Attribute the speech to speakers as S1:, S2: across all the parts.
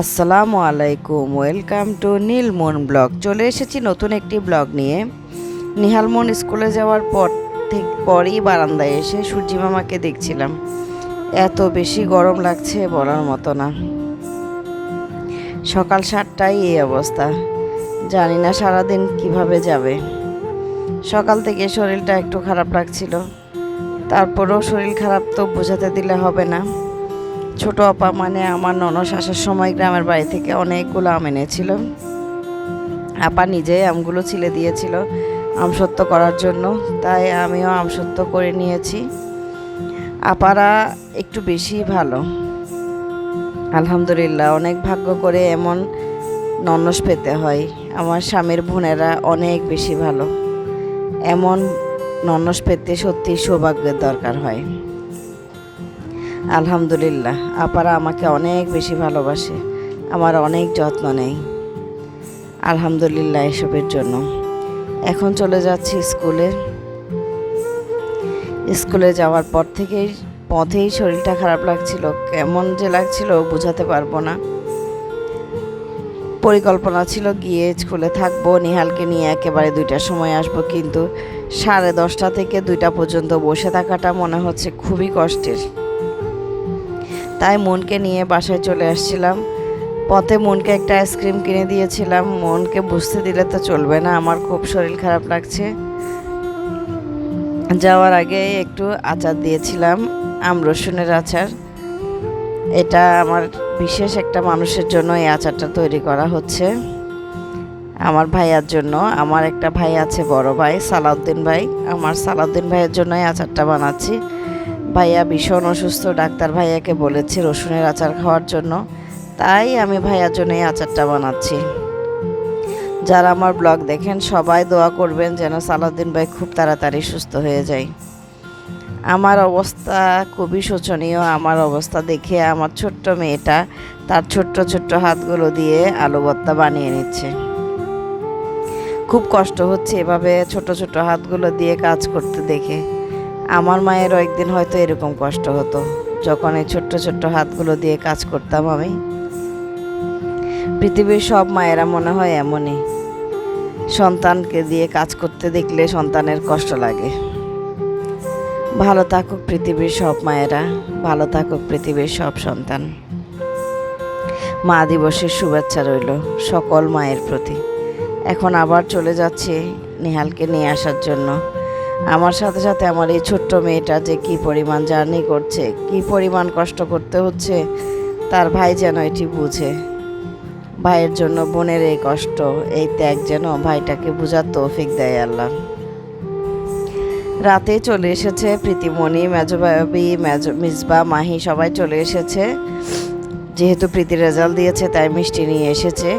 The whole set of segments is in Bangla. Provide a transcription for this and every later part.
S1: আসসালামু আলাইকুম, ওয়েলকাম টু নীলমন ব্লগ। চলে এসেছি নতুন একটি ব্লগ নিয়ে। নিহালমন স্কুলে যাওয়ার পর ঠিক পরই বারান্দায় এসে সূর্যি মামাকে দেখছিলাম। এত বেশি গরম লাগছে বলার মতো না। সকাল সাতটায় এই অবস্থা। জানি না সারাদিন কীভাবে যাবে। সকাল থেকে শরীরটা একটু খারাপ লাগছিল। তারপরেও শরীর খারাপ তো বোঝাতে দিলে হবে না। ছোট আপা মানে আমার ননস আসার সময় গ্রামের বাড়ি থেকে অনেকগুলো আম এনেছিল। আপা নিজেই আমগুলো ছিলে দিয়েছিল আমসত্ব করার জন্য, তাই আমিও আমসত্ব করে নিয়েছি। আপারা একটু বেশি ভালো। আলহামদুলিল্লাহ, অনেক ভাগ্য করে এমন ননস পেতে হয়। আমার স্বামীর বোনেরা অনেক বেশি ভালো। এমন ননস পেতে সত্যি সৌভাগ্যের দরকার হয়। আলহামদুলিল্লাহ, আপারা আমাকে অনেক বেশি ভালোবাসে, আমার অনেক যত্ন নেই আলহামদুলিল্লাহ এসবের জন্য। এখন চলে যাচ্ছি স্কুলে। স্কুলে যাওয়ার পর থেকেই, পথেই শরীরটা খারাপ লাগছিল, কেমন যে লাগছিল বোঝাতে পারব না। পরিকল্পনা ছিল গিয়ে স্কুলে থাকব, নিহালকে নিয়ে একেবারে দুইটার সময় আসব, কিন্তু সাড়ে দশটা থেকে দুইটা পর্যন্ত বসে থাকাটা মনে হচ্ছে খুবই কষ্টের। তাই মনকে নিয়ে বাসায় চলে আসছিলাম। পথে মনকে একটা আইসক্রিম কিনে দিয়েছিলাম। মনকে বুঝতে দিলে তো চলবে না, আমার খুব শরীর খারাপ লাগছে। যাওয়ার আগে একটু আচার দিয়েছিলাম, আম রসুনের আচার। এটা আমার বিশেষ একটা মানুষের জন্য এই আচারটা তৈরি করা হচ্ছে। আমার ভাইয়ার জন্য, আমার একটা ভাই আছে বড় ভাই, সালাউদ্দিন ভাই। আমার সালাউদ্দিন ভাইয়ের জন্য এই আচারটা বানাচ্ছি। ভাইয়া ভীষণ অসুস্থ, ডাক্তার ভাইয়াকে বলেছে রসুনের আচার খাওয়ার জন্য। তাই আমি ভাইয়ার জন্য এই আচারটা বানাচ্ছি। যারা আমার ব্লগ দেখেন, সবাই দোয়া করবেন যেন সালাউদ্দিন ভাই খুব তাড়াতাড়ি সুস্থ হয়ে যায়। আমার অবস্থা খুবই শোচনীয়। আমার অবস্থা দেখে আমার ছোট্ট মেয়েটা তার ছোট্ট ছোট্ট হাতগুলো দিয়ে আলু ভর্তা বানিয়ে নিচ্ছে। খুব কষ্ট হচ্ছে এভাবে ছোট ছোট হাতগুলো দিয়ে কাজ করতে দেখে। আমার মায়েরও একদিন হয়তো এরকম কষ্ট হতো, যখন এই ছোট্ট ছোট্ট হাতগুলো দিয়ে কাজ করতাম আমি। পৃথিবীর সব মায়েরা মনে হয় এমনই। সন্তানকে দিয়ে কাজ করতে দেখলে সন্তানের কষ্ট লাগে। ভালো থাকুক পৃথিবীর সব মায়েরা, ভালো থাকুক পৃথিবীর সব সন্তান। মা দিবসের শুভেচ্ছা রইল সকল মায়ের প্রতি। এখন আবার চলে যাচ্ছে নিহালকে নিয়ে আসার জন্য। আমার সাথে সাথে আমার এই ছোট্ট মেয়েটা যে কি পরিমাণ জার্নি করছে, কি পরিমাণ কষ্ট করতে হচ্ছে, তার ভাই যেন এটি বুঝে। ভাইয়ের জন্য বোনের এই কষ্ট, এই ত্যাগ যেন ভাইটাকে বুঝার তৌফিক দেয় আল্লাহ। রাতে চলে এসেছে প্রীতিমণি মেজবাবি মেজ মিসবা, মাহি, সবাই চলে এসেছে। যেহেতু প্রীতি রেজাল্ট দিয়েছে, তাই মিষ্টি নিয়ে এসেছে।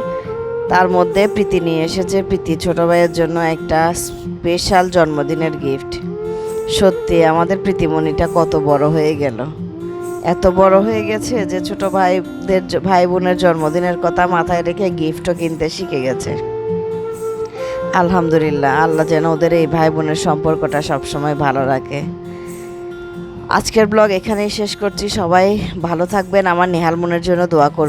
S1: তার মধ্যে প্রীতি নিয়ে এসেছে। প্রীতি ছোট ভাইয়ের জন্য একটা স্পেশাল জন্মদিনের গিফট। সত্যি, আমাদের প্রীতিমণিটা কত বড় হয়ে গেল। এত বড় হয়ে গেছে যে ছোট ভাইদের ভাই বোনের জন্মদিনের কথা মাথায় রেখে গিফটও কিনতে শিখে গেছে। আলহামদুলিল্লাহ, আল্লাহ যেন ওদের এই ভাই বোনের সম্পর্কটা সবসময় ভালো রাখে। আজকের ব্লগ এখানেই শেষ করছি। সবাই ভালো থাকবেন। আমার নেহাল মনের জন্য দোয়া করবেন।